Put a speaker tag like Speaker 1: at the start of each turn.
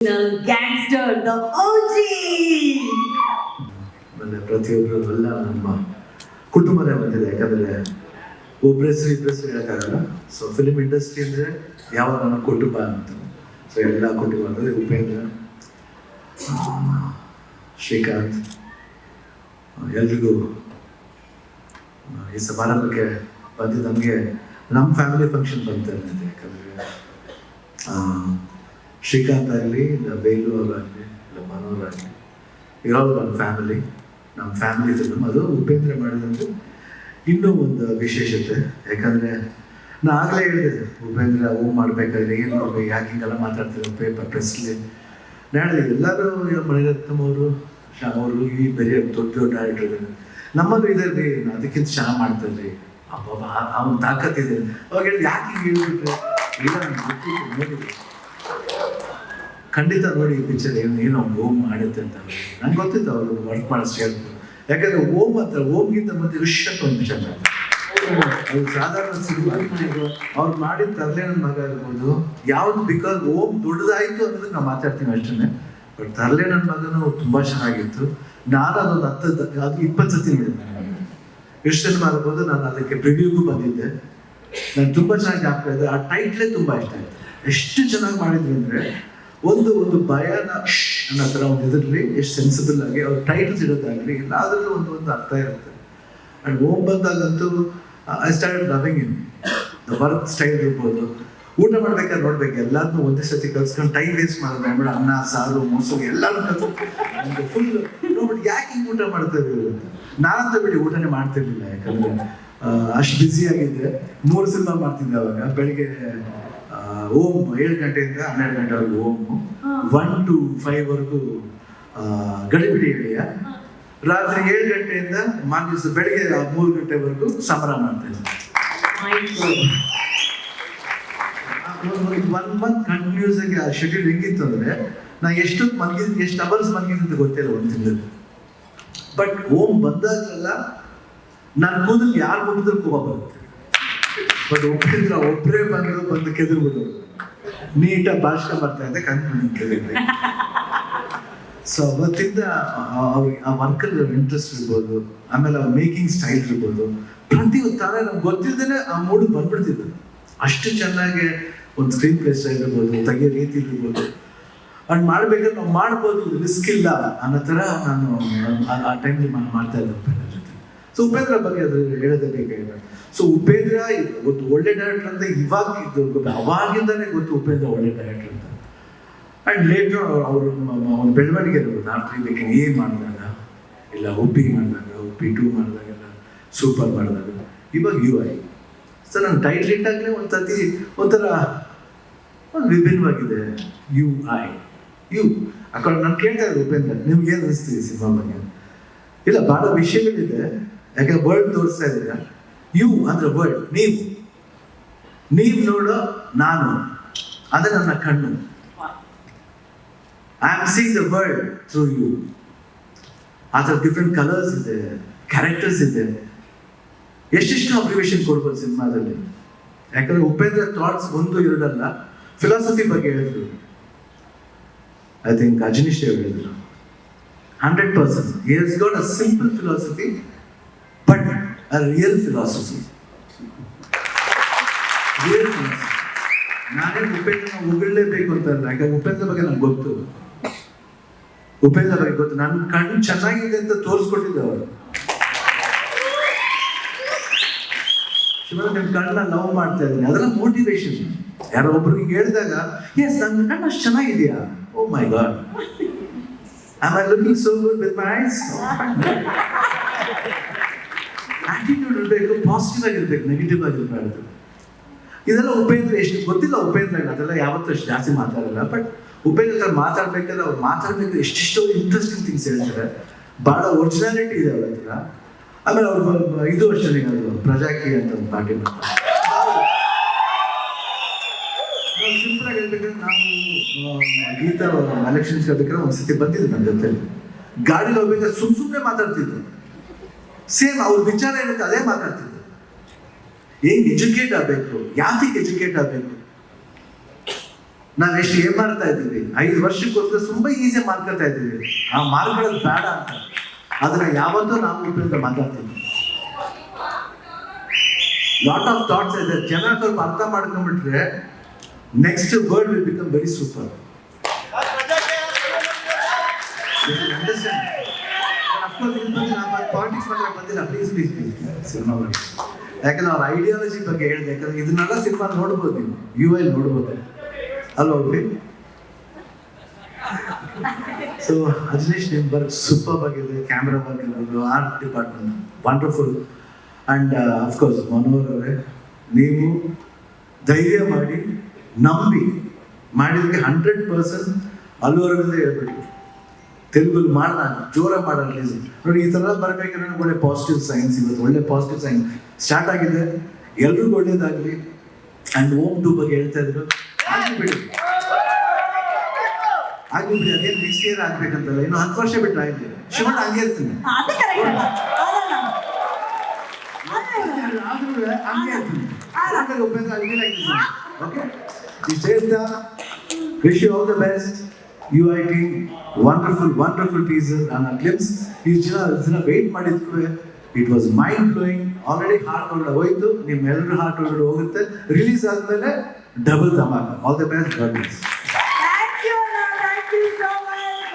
Speaker 1: Gangster the ಓಜಿ
Speaker 2: ಪ್ರತಿಯೊಬ್ಬರು ಎಲ್ಲ ನಮ್ಮ ಕುಟುಂಬನೇ ಬಂದಿದೆ ಯಾಕಂದ್ರೆ ಒಬ್ಬರ ಹೆಸರು ಇಬ್ಬರ ಹೆಸರು ಹೇಳೋಕ್ಕಾಗಲ್ಲ. ಸೊ ಫಿಲಿಮ್ ಇಂಡಸ್ಟ್ರಿ ಅಂದರೆ ಯಾವ ನನ್ನ ಕುಟುಂಬ ಅಂತ. ಸೊ ಎಲ್ಲ ಕುಟುಂಬ ಅಂದರೆ ಉಪೇಂದ್ರ, ಶ್ರೀಕಾಂತ್, ಎಲ್ರಿಗೂ ಈ ಸಮಾರಂಭಕ್ಕೆ ಬಂದು ನಮಗೆ ನಮ್ಮ ಫ್ಯಾಮಿಲಿ ಫಂಕ್ಷನ್ ಬಂತ ಇರ್ತದೆ ಯಾಕಂದರೆ ಶ್ರೀಕಾಂತ್ ಆಗಲಿ ಇಲ್ಲ ಬೇಲು ಅವರಾಗಲಿ, ಇಲ್ಲ ಮನೋಹರ್ ಆಗಲಿ ಇರೋದು ನಮ್ಮ ಫ್ಯಾಮಿಲಿ ನಮ್ಮ ಫ್ಯಾಮಿಲಿ ಫಿಲ್ಮ್ ಅದು ಉಪೇಂದ್ರ ಮಾಡಿದಂತೆ ಇನ್ನೂ ಒಂದು ವಿಶೇಷತೆ. ಯಾಕಂದರೆ ನಾ ಆಗಲೇ ಹೇಳಿದೆ, ಉಪೇಂದ್ರ ಹೂ ಮಾಡಬೇಕಾದ್ರೆ ಏನು ನೋಡ್ಬೇಕು ಯಾಕೆ ಹಿಂಗೆಲ್ಲ ಮಾತಾಡ್ತಿರೋ ಪೇಪರ್ ಪ್ರೆಸ್ಲಿ ನಾಳೆ ಎಲ್ಲರೂ ಈಗ ಅವರು ಶ್ಯಾಮ್ ಅವರು ಈ ಬೇರೆ ದೊಡ್ಡ ದೊಡ್ಡ ಡೈರೆಕ್ಟರ್ ನಮ್ಮದು ಇದೆ ರೀ ಅದಕ್ಕಿಂತ ಚೆನ್ನಾಗಿ ಮಾಡ್ತಾರೆ ರೀ ಅಬ್ಬಬ್ಬ, ಅವ್ನ ತಾಕತ್ತಿದೆ ಅವಾಗ ಹೇಳಿದ್ರು ಯಾಕೆ ಹಿಂಗೆ ಹೇಳ್ಬಿಟ್ರೆ? ಇಲ್ಲ ನಾನು ಗೊತ್ತಿಲ್ಲ ನೋಡಿದೆ ಖಂಡಿತ ನೋಡಿ ಈ ಪಿಕ್ಚರ್ ಏನು ಏನು ಓಮ್ ಮಾಡುತ್ತೆ ಅಂತ ನಂಗೆ ಗೊತ್ತಿತ್ತು ಅವರು ವರ್ಕ್ ಮಾಡಿಸ್ ಹೇಳ್ಬೋದು. ಯಾಕಂದ್ರೆ ಓಮ್ ಅಂತ, ಓಮ್ಗಿಂತ ಮತ್ತೆ ಅಂತ ಒಂದು ಪಿಕ್ಚರ್ ಅದು ಸಾಧಾರಣ ಸಿನಿಮಾ. ಅವ್ರು ಮಾಡಿದ ತರಲೆ ನನ್ನ ಮಗ ಇರ್ಬೋದು. ಯಾವ್ದು ಬಿಕಾಸ್ ಓಮ್ ದೊಡ್ಡದಾಯ್ತು ಅನ್ನೋದಕ್ಕೆ ನಾವು ಮಾತಾಡ್ತೀನಿ ಅಷ್ಟೇ ಬಟ್ ತರಲೆ ನನ್ನ ಮಗನು ತುಂಬಾ ಚೆನ್ನಾಗಿತ್ತು. ನಾನು ಅದೊಂದು ಹತ್ತು ಅದು ಇಪ್ಪತ್ತು ಸತಿ ನೋಡಿದ್ದೆ ಎಷ್ಟು ಸಿನಿಮಾ ಇರ್ಬೋದು ನಾನು ಅದಕ್ಕೆ ಪ್ರಿವ್ಯೂಗೂ ಬಂದಿದ್ದೆ. ನಾನು ತುಂಬಾ ಚೆನ್ನಾಗಿ ಆಗ್ತಾ ಇದ್ದೆ ಆ ಟೈಟ್ಲೇ ತುಂಬಾ ಇಷ್ಟ ಆಯ್ತು. ಎಷ್ಟು ಚೆನ್ನಾಗಿ ಮಾಡಿದ್ವಿ ಅಂದ್ರೆ ಒಂದು ಒಂದು ಭಯನ ಅನ್ನೋ ಥರ ಒಂದು ಇದರಲ್ಲಿ, ಎಷ್ಟು ಸೆನ್ಸಿಬಲ್ ಆಗಿ, ಅವ್ರ ಟೈಟಲ್ಸ್ ಇಡೋದಾಗಲಿ, ಎಲ್ಲಾದ್ರಲ್ಲೂ ಒಂದು ಒಂದು ಅರ್ಥ ಇರುತ್ತೆ. And um I start loving in the work style ಇರ್ಬೋದು. ಊಟ ಮಾಡ್ಬೇಕಾದ್ರೆ ನೋಡ್ಬೇಕು ಎಲ್ಲಾದ್ರೂ ಒಂದೇ ಸತಿ ಕಲ್ಸ್ಕೊಂಡು ಟೈಮ್ ವೇಸ್ಟ್ ಮಾಡಿದ್ರೆ ಆಮೇಲೆ ಅನ್ನ, ಸಾರು, ಮೊಸರು ಎಲ್ಲಾನು ಕಲ್ತು ಫುಲ್ ನೋಡ್ಬಿಟ್ಟು ಯಾಕೆ ಹಿಂಗೆ ಊಟ ಮಾಡ್ತಾ ಅಂತ. ನಾನಂತ ಬಿಡಿ ಊಟನೇ ಮಾಡ್ತಿರ್ಲಿಲ್ಲ ಯಾಕಂದ್ರೆ ಅಷ್ಟು ಬ್ಯುಸಿ ಆಗಿದ್ದೆ ಮೂರು ಸಿನಿಮಾ ಮಾಡ್ತಿದ್ದೆ ಅವಾಗ. ಬೆಳಿಗ್ಗೆ ಓಮ್ ಏಳು ಗಂಟೆಯಿಂದ ಹನ್ನೆರಡು ಗಂಟೆವರೆಗೂ ಓಮ್ ಒನ್ ಟು ಫೈವ್ ವರೆಗೂ ಗಡಿಬಿಡಿ ಇಳೆಯ ರಾತ್ರಿ ಏಳು ಗಂಟೆಯಿಂದ ದಿವಸ ಬೆಳಿಗ್ಗೆ ಮೂರು ಗಂಟೆವರೆಗೂ ಸಮರ ಮಾಡ್ತೇನೆ ಒನ್ ಮಂತ್ ಕಂಟಿನ್ಯೂಸ್ ಆಗಿ ಆ ಶೆಡ್ಯೂಲ್ ಹೆಂಗಿತ್ತು ಅಂದ್ರೆ ನಾ ಎಷ್ಟು ಮಲಗಿದ್ ಎಷ್ಟು ಅವರ್ಸ್ ಮಲಗಿದ್ದು ಗೊತ್ತಿಲ್ಲ ಒಂದು ತಿಂಗಳು ಬಟ್ ಓಮ್ ಬಂದಾಗಲೆಲ್ಲ ನನ್ನ ಕೂದಲು ಯಾರು ಮುಟ್ಟಿದ್ರು ಕೋಪ ಬರುತ್ತೆ. ಬಟ್ ಒಪ್ಪಿದ್ರ ಒಬ್ಬರೇ ಬಂದು ಬಂದು ಕೆದರ್ಬಿಟ್ಟು ನೀಟಾಗಿ ಭಾಷಣ ಬರ್ತಾ ಇದ್ದೆ ಕನ್ಫ್ಯೂಷನ್ ಸೊ ಅವತ್ತಿಂದ ಆ- ವರ್ಕಲ್ಲಿ ಇಂಟ್ರೆಸ್ಟ್ ಇರ್ಬೋದು ಆಮೇಲೆ ಅವ್ರ ಮೇಕಿಂಗ್ ಸ್ಟೈಲ್ ಇರ್ಬೋದು ಪ್ರತಿ ತರ ನಮ್ಗೆ ಗೊತ್ತಿದ್ದೇನೆ ಆ ಮೂಡ್ ಬಂದ್ಬಿಡ್ತಿದ್ರು ಅಷ್ಟು ಚೆನ್ನಾಗಿ ಒಂದು ಸ್ಕ್ರೀನ್ ಪ್ಲೇಸ್ ಇರ್ಬೋದು ತೆಗಿಯೋ ರೀತಿ ಇರ್ಬೋದು ಅಂಡ್ ಮಾಡ್ಬೇಕಾದ್ರೆ ನಾವು ಮಾಡ್ಬೋದು ರಿಸ್ಕ್ ಇಲ್ಲ ಅನ್ನೋ ಥರ ನಾನು ಆ- ಆ ನಾನು ಮಾಡ್ತಾ ಇದ್ದೆ ಸೊ ಉಪೇಂದ್ರ ಬಗ್ಗೆ ಅದು ಹೇಳೋದೇ ಬೇಕಾಗಿಲ್ಲ ಸೊ ಉಪೇಂದ್ರ ಗೊತ್ತು, ಒಳ್ಳೆ ಡೈರೆಕ್ಟರ್ ಅಂತ ಇವಾಗ ಅವಾಗಿಂದಾನೆ ಗೊತ್ತು ಉಪೇಂದ್ರ ಒಳ್ಳೆ ಡೈರೆಕ್ಟರ್ ಅಂತ. ಆ್ಯಂಡ್ ಲೇಟರ್ ಅವರು ಅವ್ನ ಬೆಳವಣಿಗೆ ನಾನ್ ತ್ರೀ ಬೇಕು ಏ ಮಾಡಿದಾಗ, ಇಲ್ಲ ಉಪ್ಪಿ ಮಾಡಿದಾಗ ಉಪ್ಪಿ ಟೂ ಮಾಡಿದಾಗೆಲ್ಲ ಸೂಪರ್ ಮಾಡಿದಾಗ, ಇವಾಗ ಯು ಐ ಸೊ ನನ್ನ ಟೈಟ್ಲ್ ಇಟ್ಟಾಗಲೇ ಒಂದ್ಸತಿ ಒಂಥರ ಒಂದು ವಿಭಿನ್ನವಾಗಿದೆ. ಯು ಐ ಯು ಅಕೌಂಟ್, ನಾನು ಕೇಳ್ತಾ ಇದ್ದೆ ಉಪೇಂದ್ರ, ನಿಮ್ಗೆ ಏನು ಅನಿಸ್ತೀವಿ ಸಿನಿಮಾ ಬಗ್ಗೆ? ಇಲ್ಲ, ಭಾಳ ವಿಷಯಗಳಿದೆ. ಯಾಕಂದ್ರೆ ವರ್ಲ್ಡ್ ತೋರಿಸ್ತಾ ಇದ್ದೀರಾ? ಯು ಅಂದ್ರೆ ವರ್ಲ್ಡ್ ನೀವು. ನೀವು ನೋಡೋ ನಾನು, ಅಂದ್ರೆ ನನ್ನ ಕಣ್ಣು. I am seeing the world through you ಆ ಥರ ಡಿಫ್ರೆಂಟ್ ಕಲರ್ಸ್ ಇದೆ ಕ್ಯಾರೆಕ್ಟರ್ಸ್ ಇದೆ. ಎಷ್ಟೆಷ್ಟು ಅಬ್ರಿವೇಶನ್ ಕೊಡ್ಬೋದು ಸಿನಿಮಾದಲ್ಲಿ. ಯಾಕಂದ್ರೆ ಉಪೇಂದ್ರ ಥಾಟ್ಸ್ ಒಂದು ಇರೋದಲ್ಲ ಫಿಲಾಸಫಿ ಬಗ್ಗೆ ಹೇಳಿದ್ರು ಐ ಥಿಂಕ್ ಅಜನೀಶ್ ಹೇಳಿದ್ರು. Hundred percent got a simple philosophy but a real philosophy real philosophy ನಾನೇ ಉಪೇಂದ್ರ ಹೊಗಳಲೇಬೇಕು ಅಂತ ಅಲ್ಲ ಯಾಕಂದ್ರೆ ಉಪೇಂದ್ರ ಬಗ್ಗೆ ನಂಗೆ ಗೊತ್ತು. ಉಪೇಂದ್ರ ಬಗ್ಗೆ ಗೊತ್ತು. ನನ್ನ ಕಣ್ಣು ಚೆನ್ನಾಗಿದೆ ಅಂತ ತೋರಿಸ್ಕೊಟ್ಟಿದ್ದೆ ಅವರು. ಶಿವನ ನಿಮ್ಮ ಕಣ್ಣನ್ನ ಲವ್ ಮಾಡ್ತಾ ಇದ್ದೀನಿ. ಅದೆಲ್ಲ ಮೋಟಿವೇಶನ್ ಯಾರೋ ಒಬ್ರಿಗೆ ಹೇಳಿದಾಗ ಎಸ್ ನನ್ನ ಕಣ್ಣು ಅಷ್ಟು ಚೆನ್ನಾಗಿದೆಯಾ? ಓ my god am I looking so good with my eyes attitude ಇರಬೇಕು ಪಾಸಿಟಿವ್ ಆಗಿರ್ಬೇಕು ನೆಗೆಟಿವ್ ಆಗಿರ್ಬಾರ್ದು ಇದೆಲ್ಲ ಉಪೇಂದ್ರ ಎಷ್ಟು ಗೊತ್ತಿಲ್ಲ, ಉಪೇಂದ್ರ ಅದೆಲ್ಲ ಯಾವತ್ತೂ ಅಷ್ಟು ಜಾಸ್ತಿ ಮಾತಾಡಲ್ಲ ಬಟ್ ಉಪೇಂದ್ರ ಹತ್ರ ಮಾತಾಡ್ಬೇಕಾದ್ರೆ ಅವ್ರು ಮಾತಾಡ್ಬೇಕು, ಎಷ್ಟೆಷ್ಟೋ ಇಂಟ್ರೆಸ್ಟಿಂಗ್ ಥಿಂಗ್ಸ್ ಹೇಳ್ತಾರೆ. ಬಹಳ ಒರಿಜಿನಾಲಿಟಿ ಇದೆ ಅವ್ರ ಹತ್ರ. ಆಮೇಲೆ ಅವ್ರು ಇದು ಅಷ್ಟೇ ಅದು ಪ್ರಜಾಕಿ ಅಂತ ಒಂದು ಪಾರ್ಟಿ ಮಾಡ್ತಾರೆ ಸಿಂಪಲ್ ಆಗಿ ಹೇಳ್ಬೇಕಂದ್ರೆ ನಾವು ಗೀತಾ ಎಲೆಕ್ಷನ್ಸ್ ಹೇಳ್ಬೇಕಾದ್ರೆ ಒಂದು ಸತಿ ಬಂದಿದ್ದು ನನ್ನ ಜೊತೆ ಗಾಡಿಲಿ ಹೋಗ್ಬೇಕಾದ್ರೆ ಸುಮ್ ಸುಮ್ಮನೆ ಮಾತಾಡ್ತಿದ್ರು. ಸೇಮ್ ಅವ್ರ ವಿಚಾರ ಏನಿತ್ತು ಅದೇ ಮಾತಾಡ್ತಿದ್ರು. ಹೆಂಗ್ ಎಜುಕೇಟ್ ಆಗ್ಬೇಕು? ಯಾತಿಗೆ ಎಜುಕೇಟ್ ಆಗಬೇಕು? ಎಷ್ಟು ಏನ್ ಮಾಡ್ತಾ ಇದ್ದೀವಿ? ಐದು ವರ್ಷಕ್ಕೋಸ್ಕರ ತುಂಬಾ ಈಸಿ ಮಾಡ್ಕೊಳ್ತಾ ಇದ್ದೀವಿ. ಆ ಮಾರ್ಕ್ಗಳದ್ದು ಬೇಡ ಅಂತ. ಅದನ್ನ ಯಾವತ್ತೂ ನಾವು ಉಪಯೋಗ ಮಾತಾಡ್ತೀವಿ ಲಾಟ್ ಆಫ್ ಥಾಟ್ಸ್ ಇದೆ. ಜನ ಸ್ವಲ್ಪ ಅರ್ಥ ಮಾಡ್ಕೊಂಡ್ಬಿಟ್ರೆ next world will become very super politics ಬಗ್ಗೆ ಬಂದಿಲ್ಲ ಪ್ಲೀಸ್ ಪ್ಲೀಸ್ ಪ್ಲೀಸ್ ಸಿನಿಮಾ ಬಗ್ಗೆ ಯಾಕಂದ್ರೆ ಅವ್ರ ಐಡಿಯಾಲಜಿ ಬಗ್ಗೆ ಹೇಳಿದೆ, ಯಾಕಂದ್ರೆ ಇದನ್ನೆಲ್ಲ ಸಿನಿಮಾ ನೋಡ್ಬೋದು ನೀವು ಯು ಐ ನೋಡ್ಬೋದು. ಅಲ್ವಾ ಒಬ್ಬಿ ಸೊ ಅಜನೀಶ್ ನಿಮ್ ವರ್ಕ್ ಸೂಪರ್ ಆಗಿದೆ ಕ್ಯಾಮ್ರಾ ವರ್ಕ್ ಇರ್ಬೋದು art department wonderful and of course Manohar ಅವರೇ, ನೀವು ಧೈರ್ಯ ಮಾಡಿ, ನಂಬಿ ಮಾಡಿದಕ್ಕೆ ಹಂಡ್ರೆಡ್ ಪರ್ಸೆಂಟ್ ಅಲ್ಲೂ ಅರವಿಂದ ಹೇಳ್ಬಿಟ್ಟು ತೆಲುಗಲ್ಲಿ ಮಾಡೋಣ ಜೋರ ಮಾಡೋಣ ರಿಲೀಸ್ ನೋಡಿ ಈ ಥರ ಬರ್ಬೇಕಾದ್ರೆ ನನಗೆ ಒಳ್ಳೆ ಪಾಸಿಟಿವ್ ಸೈನ್ಸ್ ಇವತ್ತು ಒಳ್ಳೆ ಪಾಸಿಟಿವ್ ಸೈನ್ಸ್ ಸ್ಟಾರ್ಟ್ ಆಗಿದೆ. ಎಲ್ರಿಗೂ ಒಳ್ಳೇದಾಗಲಿ. ಆ್ಯಂಡ್ ಓಮ್ ಟು ಬಗ್ಗೆ ಹೇಳ್ತಾ ಇದ್ರು. ಆಗಿಬಿಡಿ ಆಗಿಬಿಡಿ ಅದೇನು ನೆಕ್ಸ್ಟ್ ಇಯರ್ ಆಗ್ಬೇಕಂತಲ್ಲ. ಇನ್ನು ಹತ್ತು ವರ್ಷ ಬಿಟ್ಟು ಆಗಿದೆ ಶಿವಣ್ಣ ಹಂಗೆ ಇರ್ತೀನಿ. ಆದ್ರೂ ಹಂಗೆ ಇರ್ತೀನಿ. Okay wish you all the best you I T wonderful wonderful teaser ನನ್ನ ಕ್ಲಿಪ್ಸ್ ಈ ಜನ ದಿನ ವೆಯ್ಟ್ ಮಾಡಿದ್ರು it was mind blowing already heart ಒಳಗಡೆ ಹೋಯ್ತು. ನಿಮ್ಮೆಲ್ಲರೂ ಹಾರ್ಟ್ ಒಳಗಡೆ ಹೋಗುತ್ತೆ. ರಿಲೀಸ್ ಆದಮೇಲೆ ಡಬಲ್ ಧಮಾಕ ಆಲ್ ದ ಬೆಸ್ಟ್